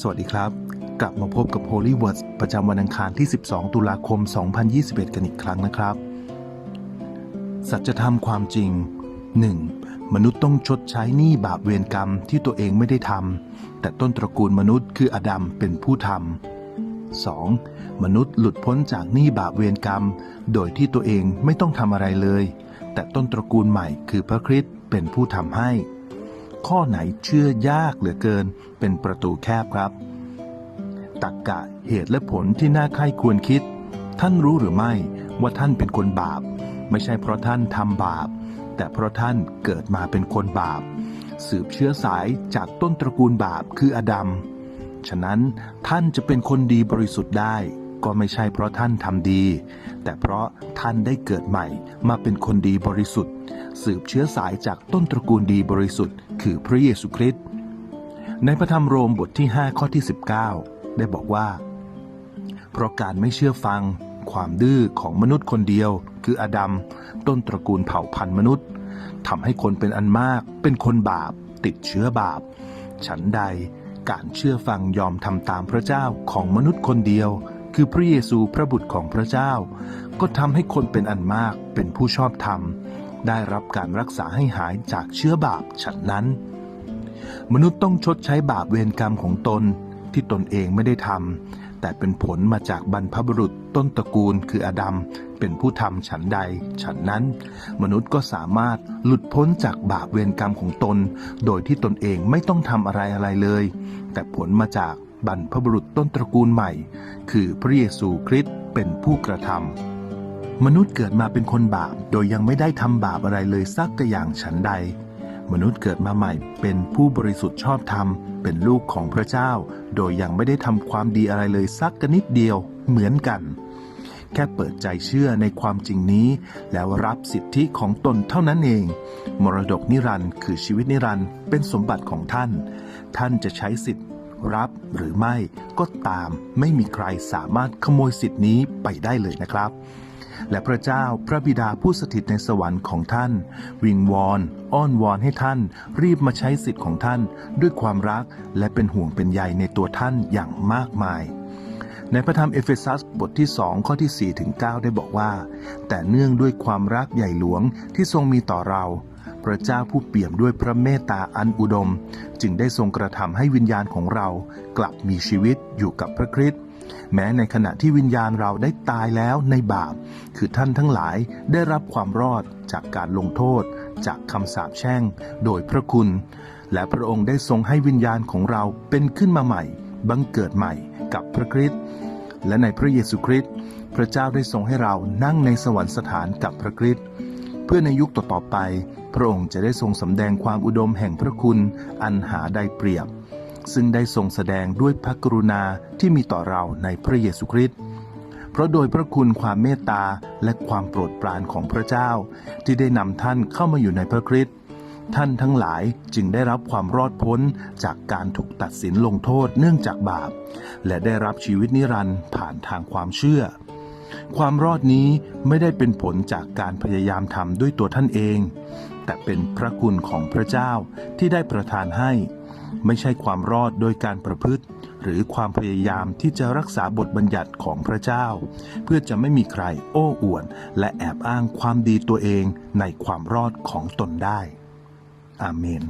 สวัสดีครับ กลับมาพบกับ Holy Words ประจำวันอังคารที่ 12 ตุลาคม 2021 กันอีกครั้งนะครับ สัจธรรมความจริง 1. มนุษย์ต้องชดใช้หนี้บาปเวรกรรมที่ตัวเองไม่ได้ทำแต่ต้นตระกูลมนุษย์คืออดัมเป็นผู้ทำ 2. มนุษย์หลุดพ้นจากหนี้บาปเวรกรรม โดยที่ตัวเองไม่ต้องทำอะไรเลย แต่ต้นตระกูลใหม่คือพระคริสต์เป็นผู้ทำให้ ข้อไหนเชื่อยากเหลือเกิน เป็นประตูแคบครับ ตักกะเหตุและผลที่น่าใคร่ควรคิด ท่านรู้หรือไม่ว่าท่านเป็นคนบาป ไม่ใช่เพราะท่านทำบาป แต่เพราะท่านเกิดมาเป็นคนบาป สืบเชื้อสายจากต้นตระกูลบาปคืออดัมฉะนั้นท่านจะเป็นคนดีบริสุทธิ์ได้ ก็ไม่ใช่เพราะท่านทำดี แต่เพราะท่านได้เกิดใหม่มาเป็นคนดีบริสุทธิ์ สืบเชื้อสายจากต้นตระกูลดีบริสุทธิ์ คือพระเยซูคริสต์ในพระธรรมโรมบทที่ 5 ข้อที่ 19 ได้บอกว่า เพราะการไม่เชื่อฟัง ความดื้อของมนุษย์คนเดียว คืออดัมต้นตระกูลเผ่าพันธุ์มนุษย์ทำให้คนเป็นอันมากเป็นคนบาป ติดเชื้อบาป ฉันใดการเชื่อฟังยอมทำตามพระเจ้าของมนุษย์คนเดียว คือพระเยซูพระบุตรของพระเจ้า ก็ทำให้คนเป็นอันมากเป็นผู้ชอบธรรม ได้รับการรักษาให้หายจากเชื้อบาปฉันนั้น มนุษย์ต้องชดใช้บาปเวรกรรมของตนที่ตนเองไม่ได้ทำแต่เป็นผลมาจากบรรพบุรุษต้นตระกูลคืออดัมเป็นผู้ทำฉันใด ฉันนั้น มนุษย์ก็สามารถหลุดพ้นจากบาปเวรกรรมของตน โดยที่ตนเองไม่ต้องทำอะไรอะไรเลย แต่ผลมาจาก บรรพบุรุษต้นตระกูลใหม่ คือพระเยซูคริสต์เป็นผู้กระทำมนุษย์เกิดมาเป็นคนบาป โดยยังไม่ได้ทำบาปอะไรเลยสักอย่างฉันใด มนุษย์เกิดมาใหม่เป็นผู้บริสุทธิ์ชอบธรรม เป็นลูกของพระเจ้า โดยยังไม่ได้ทำความดีอะไรเลยสักกนิดเดียวเหมือนกัน แค่เปิดใจเชื่อในความจริงนี้ แล้วรับสิทธิของตนเท่านั้นเอง มรดกนิรันดร์คือชีวิตนิรันดร์เป็นสมบัติของท่าน ท่านจะใช้สิทธิ รับหรือไม่ก็ตามไม่มีใครสามารถขโมยสิทธินี้ไปได้เลยนะครับ และพระเจ้าพระบิดาผู้สถิตในสวรรค์ของท่าน วิงวอนอ้อนวอนให้ท่าน รีบมาใช้สิทธิ์ของท่าน ด้วยความรักและเป็นห่วงเป็นใยในตัวท่านอย่างมากมายในพระธรรมเอเฟซัสบทที่ 2 ข้อที่4ถึง9ได้บอกว่า แต่เนื่องด้วยความรักใหญ่หลวงที่ทรงมีต่อเรา พระเจ้าผู้เปี่ยมด้วยพระเมตตาอันอุดม จึงได้ทรงกระทำให้วิญญาณของเรา กลับมีชีวิตอยู่กับพระคริสต์แม้ในขณะที่วิญญาณเราได้ตายแล้วในบาป คือท่านทั้งหลายได้รับความรอดจากการลงโทษ จากคำสาปแช่ง โดยพระคุณ และพระองค์ได้ทรงให้วิญญาณของเราเป็นขึ้นมาใหม่ บังเกิดใหม่กับพระคริสต์และในพระเยซูคริสต์พระเจ้าได้ทรงให้เรานั่งในสวรรคสถานกับพระคริสต์ เพื่อในยุคต่อๆไป พระองค์จะได้ทรงสำแดงความอุดมแห่งพระคุณอันหาได้เปรียบ ซึ่งได้ทรงแสดงด้วยพระกรุณาที่มีต่อเราในพระเยซูคริสต์เพราะโดยพระคุณความเมตตาและความโปรดปรานของพระเจ้า ที่ได้นำท่านเข้ามาอยู่ในพระคริสต์ท่านทั้งหลายจึงได้รับความรอดพ้นจากการถูกตัดสินลงโทษเนื่องจากบาป และได้รับชีวิตนิรันดร์ผ่านทางความเชื่อ ความรอดนี้ไม่ได้เป็นผลจากการพยายามทำด้วยตัวท่านเอง แต่เป็นพระคุณของพระเจ้าที่ได้ประทานให้ ไม่ใช่ความรอดโดยการประพฤติ หรือความพยายามที่จะรักษาบทบัญญัติของพระเจ้า เพื่อจะไม่มีใครโอ้อวดและแอบอ้างความดีตัวเองในความรอดของตนได้ อาเมน